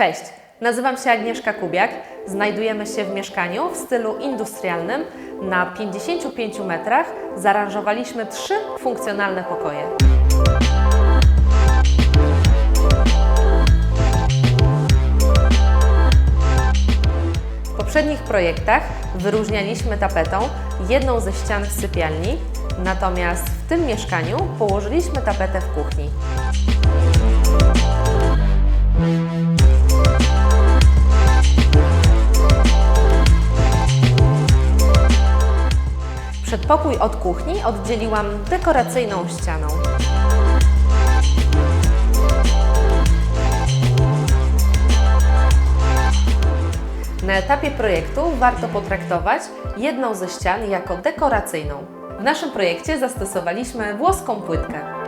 Cześć, nazywam się Agnieszka Kubiak. Znajdujemy się w mieszkaniu w stylu industrialnym. Na 55 metrach zaaranżowaliśmy trzy funkcjonalne pokoje. W poprzednich projektach wyróżnialiśmy tapetą jedną ze ścian w sypialni, natomiast w tym mieszkaniu położyliśmy tapetę w kuchni. Przedpokój od kuchni oddzieliłam dekoracyjną ścianą. Na etapie projektu warto potraktować jedną ze ścian jako dekoracyjną. W naszym projekcie zastosowaliśmy włoską płytkę.